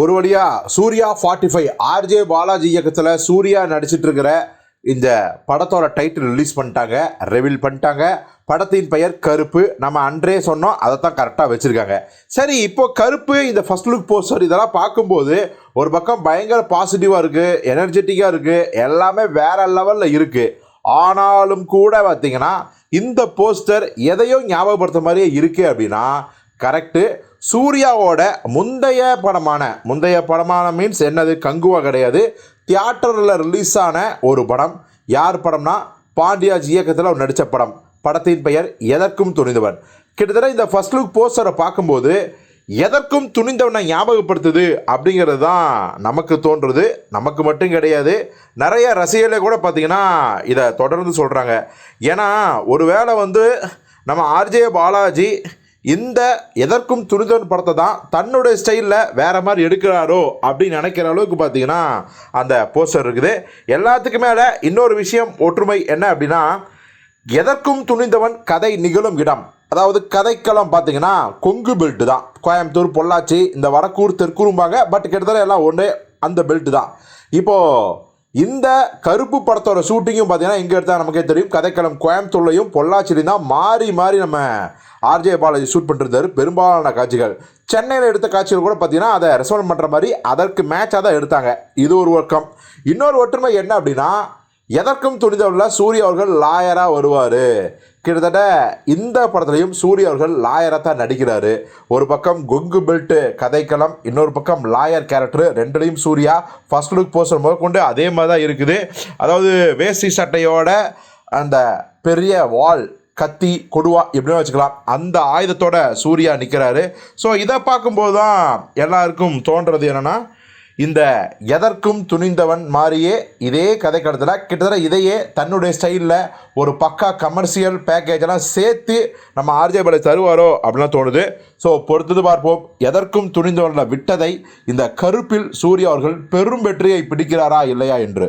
ஒரு வழியாக Suriya forty five RJ Balaji இயக்கத்தில் சூர்யா நடிச்சிட்டு இருக்கிற இந்த படத்தோட டைட்டில் ரிலீஸ் பண்ணிட்டாங்க ரெவில் பண்ணிட்டாங்க. படத்தின் பெயர் கருப்பு. நம்ம அன்றே சொன்னோம் அதை தான் கரெக்டாக வச்சுருக்காங்க. சரி இப்போ கருப்பு இந்த ஃபர்ஸ்ட் லுக் போஸ்டர் இதெல்லாம் பார்க்கும்போது ஒரு பக்கம் பயங்கர பாசிட்டிவாக இருக்குது எனர்ஜெட்டிக்காக இருக்குது எல்லாமே வேற லெவலில் இருக்குது ஆனாலும் கூட பார்த்தீங்கன்னா இந்த போஸ்டர் எதையோ ஞாபகப்படுத்த மாதிரியே இருக்குது அப்படின்னா கரெக்டு சூர்யாவோட முந்தைய படமான முந்தைய படமான மீன்ஸ் என்னது? கங்குவா கிடையாது. தியேட்டரில் ரிலீஸ் ஆன ஒரு படம். யார் படம்னா? பாண்டியாஜி இயக்கத்தில் அவர் நடித்த படம். படத்தின் பெயர் எதற்கும் துணிந்தவன். கிட்டத்தட்ட இந்த ஃபர்ஸ்ட் லுக் போஸ்டரை பார்க்கும்போது எதற்கும் துணிந்தவனை ஞாபகப்படுத்துது அப்படிங்கிறது தான் நமக்கு தோன்றுறது நமக்கு மட்டும் கிடையாது. நிறைய ரசிகர்களே கூட பார்த்தீங்கன்னா இதை தொடர்ந்து சொல்கிறாங்க ஏன்னா ஒருவேளை வந்து நம்ம ஆர்ஜே பாலாஜி இந்த எதற்கும் துணிந்தவன் படத்தை தான் தன்னுடைய ஸ்டைலில் வேற மாதிரி எடுக்கிறாரோ அப்படின்னு நினைக்கிற அளவுக்கு பார்த்தீங்கன்னா அந்த போஸ்டர் இருக்குது. எல்லாத்துக்கும் மேலே இன்னொரு விஷயம் ஒற்றுமை என்ன அப்படின்னா எதற்கும் துணிந்தவன் கதை நிகழும் இடம். அதாவது கதைக்களம் பார்த்தீங்கன்னா கொங்கு பெல்ட்டு தான். கோயம்புத்தூர் பொள்ளாச்சி இந்த வடக்கூர் தெற்கூரும்பாங்க பட் கிட்டத்தட்ட எல்லாம் ஒன்றே அந்த பெல்ட்டு தான். இப்போது இந்த கருப்பு படத்தோட ஷூட்டிங்கும் பார்த்தீங்கன்னா இங்கே எடுத்தால் நமக்கே தெரியும். கதைக்களம் கோயம்புத்தூர்லையும் பொள்ளாச்சிலையும் தான் மாறி மாறி நம்ம ஆர்ஜே பாலாஜி ஷூட் பண்ணிருந்தார். பெரும்பாலான காட்சிகள். சென்னையில் எடுத்த காட்சிகள் கூட பார்த்தீங்கன்னா அதை ரெஸ்பாண்ட் பண்ணுற மாதிரி அதற்கு மேட்சாக தான் எடுத்தாங்க. இது ஒரு ஒர்க்கம் இன்னொரு ஒற்றுமை என்ன அப்படின்னா எதற்கும் துணிதவரில் சூர்யா அவர்கள் லாயராக வருவார். கிட்டத்தட்ட இந்த படத்துலையும் சூரிய அவர்கள் லாயராக தான் நடிக்கிறாரு. ஒரு பக்கம் கொங்கு பெல்ட்டு கதைக்களம் இன்னொரு பக்கம் லாயர் கேரக்டர் ரெண்டுலையும் சூர்யா ஃபர்ஸ்ட் லுக் போஸ்டர் முதற்கொண்டு அதே மாதிரி தான் இருக்குது. அதாவது வேஷ்டி சட்டையோட அந்த பெரிய வால் கத்தி கொடுவா எப்படின்னு வச்சுக்கலாம். அந்த ஆயுதத்தோட சூர்யா நிற்கிறாரு ஸோ இதை பார்க்கும்போது தான் எல்லாருக்கும் தோன்றது என்னென்னா இந்த எதற்கும் துணிந்தவன் மாதிரியே இதே கதைக்களத்தில் கிட்டத்தட்ட இதையே தன்னுடைய ஸ்டைலில் ஒரு பக்கா கமர்ஷியல் பேக்கேஜெல்லாம் சேர்த்து நம்ம ஆர்ஜே பாலாஜி தருவாரோ அப்படிலாம் தோணுது. ஸோ பொறுத்தது பார்ப்போம். எதற்கும் துணிந்தவனில் விட்டதை இந்த கருப்பில் சூர்யா அவர்கள் பெரும் வெற்றியை பிடிக்கிறாரா இல்லையா என்று.